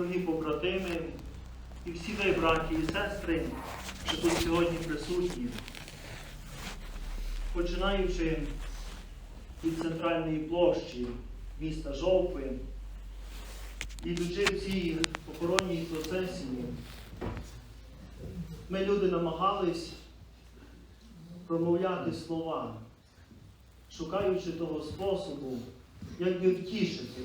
дорогі побратими і всі ви, браті і сестри, що тут сьогодні присутні, починаючи від центральної площі міста Жовкви, ідучи в цій похоронній процесії, ми люди намагались промовляти слова, шукаючи того способу, як би втішити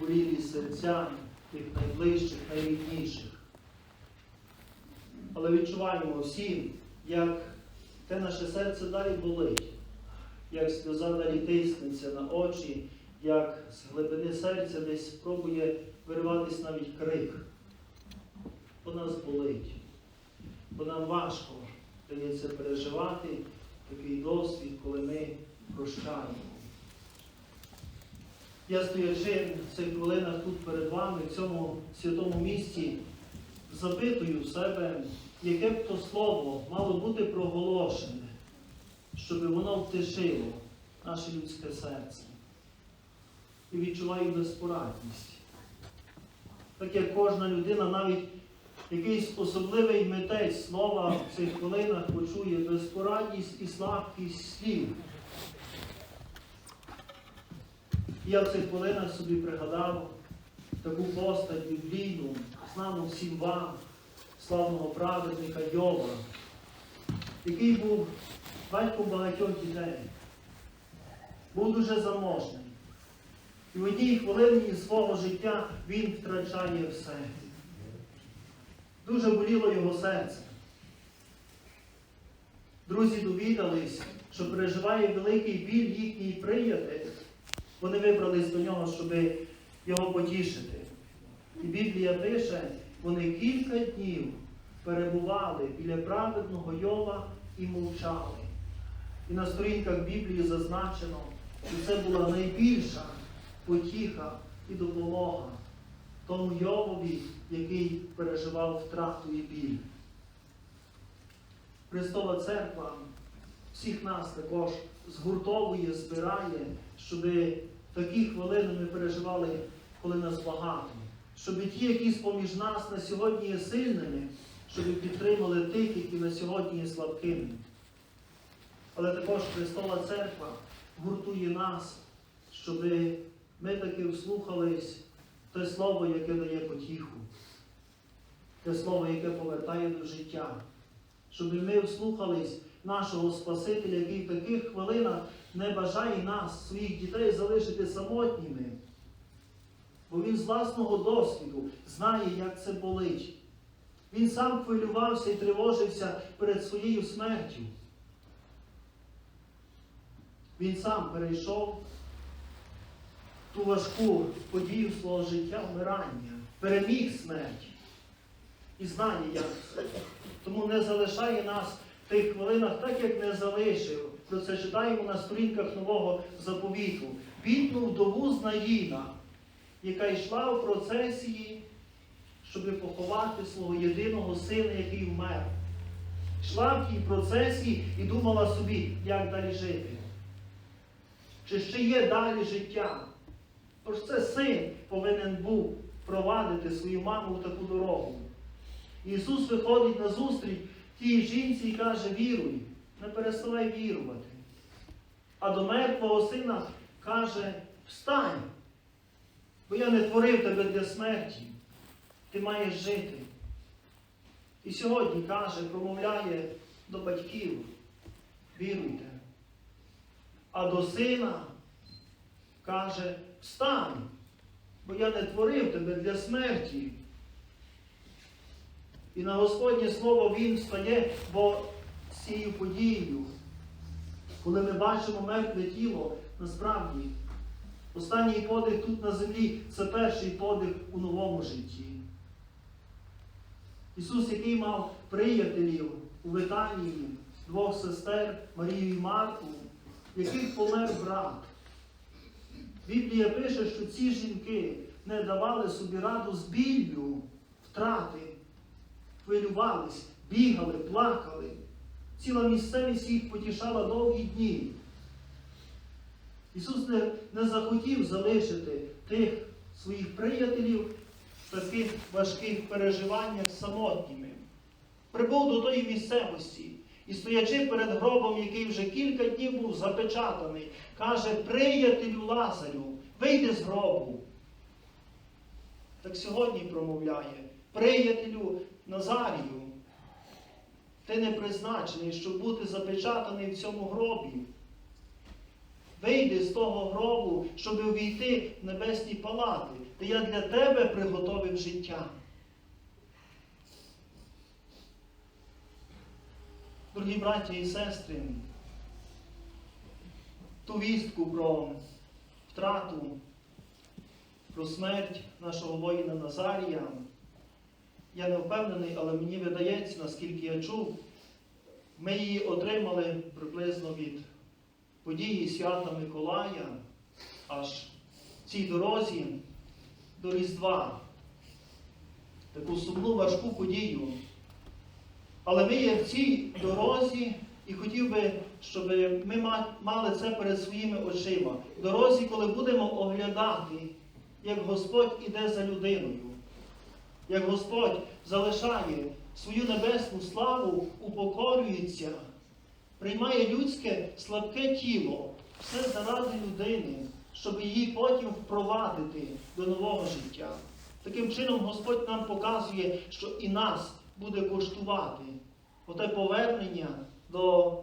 зболілі серця тих найближчих, найрідніших. Але відчуваємо всі, як те наше серце далі болить, як сльоза далі тиснеться на очі, як з глибини серця десь спробує вириватись навіть крик. Бо нас болить, бо нам важко дається переживати такий досвід, коли ми прощаємо. Я стоячи в цих хвилинах тут перед вами, в цьому святому місці, запитую в себе, яке б то слово мало бути проголошене, щоб воно втишило наше людське серце. І відчуваю безпорадність. Так як кожна людина, навіть якийсь особливий митець слова в цих хвилинах почує безпорадність і слабкість слів. Я в цих хвилинах собі пригадав таку постать біблійну, знану всім вам, славного праведника Йова, який був батьком багатьох дітей, був дуже заможний. І в одній хвилині свого життя він втрачає все. Дуже боліло його серце. Друзі довідались, що переживає великий біль їхній приятель. Вони вибрались до нього, щоб його потішити. І Біблія пише, вони кілька днів перебували біля праведного Йова і мовчали. І на сторінках Біблії зазначено, що це була найбільша потіха і допомога тому Йовові, який переживав втрату і біль. Христова Церква всіх нас також згуртовує, збирає, щоб такі хвилини ми переживали, коли нас багато. Щоб ті, які поміж нас на сьогодні є сильними, щоб підтримали тих, які на сьогодні є слабкими. Але також Христова Церква гуртує нас, щоб ми таки вслухались те слово, яке дає потіху, те слово, яке повертає до життя. Щоб ми вслухались нашого Спасителя, який в таких хвилинах не бажає нас, своїх дітей, залишити самотніми. Бо він з власного досвіду знає, як це болить. Він сам хвилювався і тривожився перед своєю смертю. Він сам перейшов ту важку подію свого життя вмирання, переміг смерть і знає, як це. Тому не залишає нас тих хвилинах, так як не залишив. Про це читаємо на сторінках нового заповіту. Бідну вдову з Наїна, яка йшла в процесії, щоб поховати свого єдиного сина, який вмер. Йшла в тій процесії і думала собі, як далі жити. Чи ще є далі життя? Тож це син повинен був провадити свою маму в таку дорогу. Ісус виходить на зустріч тій жінці і каже, віруй, не переставай вірувати. А до мертвого сина каже, встань, бо я не творив тебе для смерті. Ти маєш жити. І сьогодні каже, промовляє до батьків, віруйте. А до сина каже, встань, бо я не творив тебе для смерті. І на Господнє Слово Він встає, бо цією подією, коли ми бачимо мертве тіло, насправді, останній подих тут на землі це перший подих у новому житті. Ісус, який мав приятелів у Витанії, двох сестер Марію і Марку, яких помер брат. Біблія пише, що ці жінки не давали собі раду з біллю втрати, хвилювались, бігали, плакали. Ціла місцевість їх потішала довгі дні. Ісус не, не захотів залишити тих своїх приятелів в таких важких переживаннях самотніми. Прибув до тої місцевості і, стоячи перед гробом, який вже кілька днів був запечатаний, каже: приятелю Лазарю, вийди з гробу. Так сьогодні промовляє, приятелю Назарію, ти не призначений, щоб бути запечатаний в цьому гробі. Вийди з того гробу, щоб увійти в небесні палати, де я для тебе приготовив життя. Дорогі браті і сестри, ту вістку про втрату, про смерть нашого воїна Назарія, я не впевнений, але мені видається, наскільки я чув, ми її отримали приблизно від події свята Миколая аж цій дорозі до Різдва. Таку сумну важку подію. Але ми є в цій дорозі і хотів би, щоб ми мали це перед своїми очима. Дорозі, коли будемо оглядати, як Господь іде за людиною, як Господь залишає свою небесну славу, упокорюється, приймає людське слабке тіло, все заради людини, щоб її потім впровадити до нового життя. Таким чином Господь нам показує, що і нас буде коштувати оте повернення до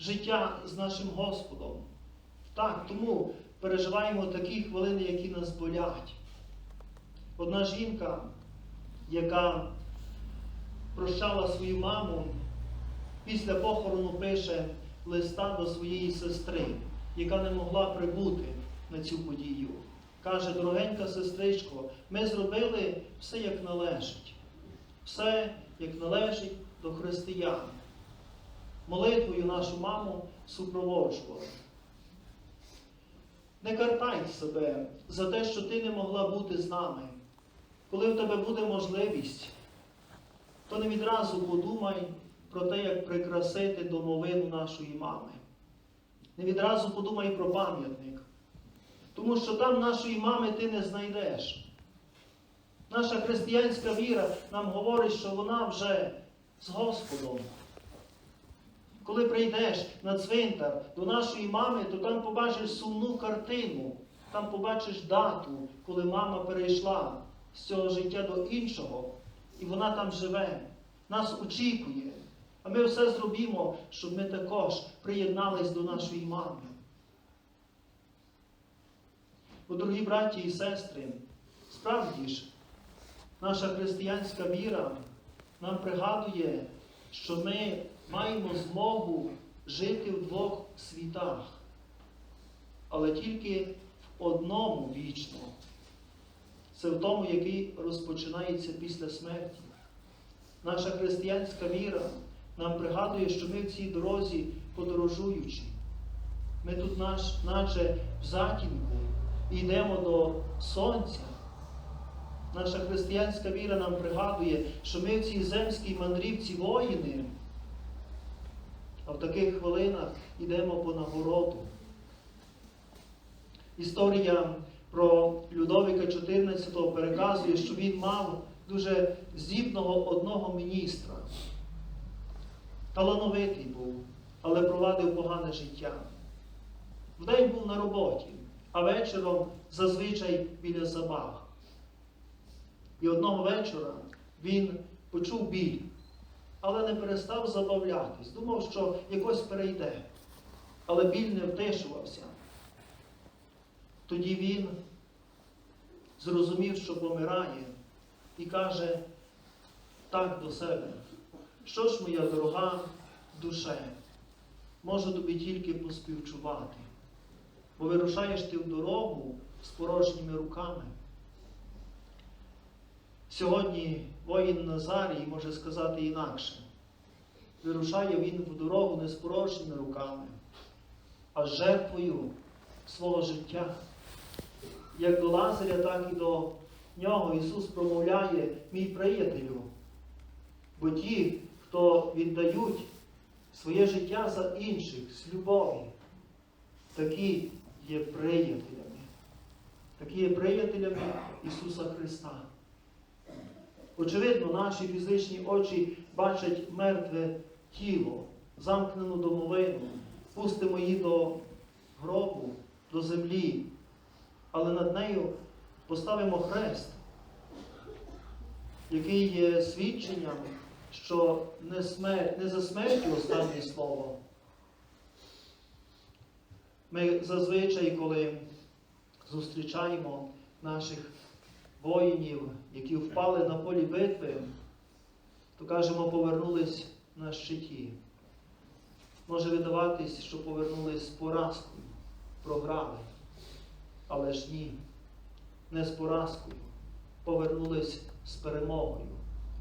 життя з нашим Господом. Так, тому переживаємо такі хвилини, які нас болять. Одна жінка, яка прощала свою маму, після похорону пише листа до своєї сестри, яка не могла прибути на цю подію. Каже, дорогенька сестричко, ми зробили все як належить. Все як належить до християн. Молитвою нашу маму супроводжували. Не картай себе за те, що ти не могла бути з нами. Коли в тебе буде можливість, то не відразу подумай про те, як прикрасити домовину нашої мами. Не відразу подумай про пам'ятник. Тому що там нашої мами ти не знайдеш. Наша християнська віра нам говорить, що вона вже з Господом. Коли прийдеш на цвинтар до нашої мами, то там побачиш сумну картину, там побачиш дату, коли мама перейшла з цього життя до іншого, і вона там живе, нас очікує. А ми все зробимо, щоб ми також приєднались до нашої мами. Бо, дорогі браті і сестри, справді ж, наша християнська віра нам пригадує, що ми маємо змогу жити в двох світах, але тільки в одному вічно. Це в тому, який розпочинається після смерті. Наша християнська віра нам пригадує, що ми в цій дорозі подорожуючи. Ми тут наш, наче в затінку йдемо до сонця. Наша християнська віра нам пригадує, що ми в цій земській мандрівці воїни, а в таких хвилинах йдемо по нагороду. Історія про Людовіка XIV переказує, що він мав дуже здібного одного міністра. Талановитий був, але провадив погане життя. Вдень був на роботі, а вечором зазвичай біля забав. І одного вечора він почув біль, але не перестав забавлятись. Думав, що якось перейде. Але біль не втишувався. Тоді він зрозумів, що помирає, і каже так до себе, що ж моя дорога душе, можу тобі тільки поспівчувати, бо вирушаєш ти в дорогу з порожніми руками. Сьогодні воїн Назарій може сказати інакше. Вирушає він в дорогу не з порожніми руками, а з жертвою свого життя. Як до Лазаря, так і до нього Ісус промовляє, мій приятелю. Бо ті, хто віддають своє життя за інших з любові, такі є приятелями. такі є приятелями Ісуса Христа. Очевидно, наші фізичні очі бачать мертве тіло, замкнену домовину, пустимо її до гробу, до землі, але над нею поставимо хрест, який є свідченням, що не, смерть, не за смертю останнє слово. Ми зазвичай, коли зустрічаємо наших воїнів, які впали на полі битви, то кажемо, повернулись на щиті. Може видаватись, що повернулись з поразкою, програли. Але ж ні, не з поразкою, повернулись з перемогою.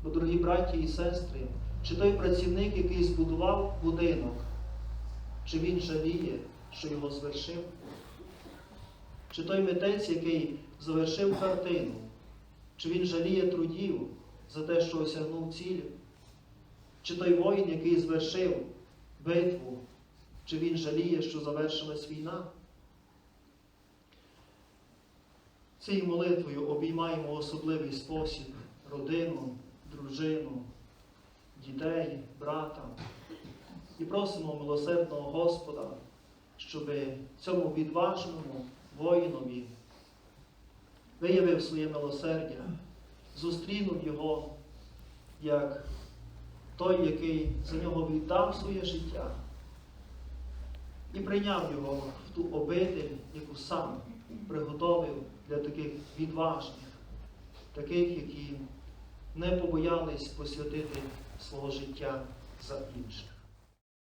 Бо, дорогі браті і сестри, чи той працівник, який збудував будинок, чи він жаліє, що його звершив? Чи той митець, який завершив картину, чи він жаліє трудів за те, що осягнув ціль? Чи той воїн, який звершив битву, чи він жаліє, що завершилась війна? Цією молитвою обіймаємо в особливий спосіб родину, дружину, дітей, брата. І просимо милосердного Господа, щоб цьому відважному воїнові виявив своє милосердя, зустрінув його як той, який за нього віддав своє життя і прийняв його в ту обитель, яку сам приготовив для таких відважних, таких, які не побоялись посвятити свого життя за інших.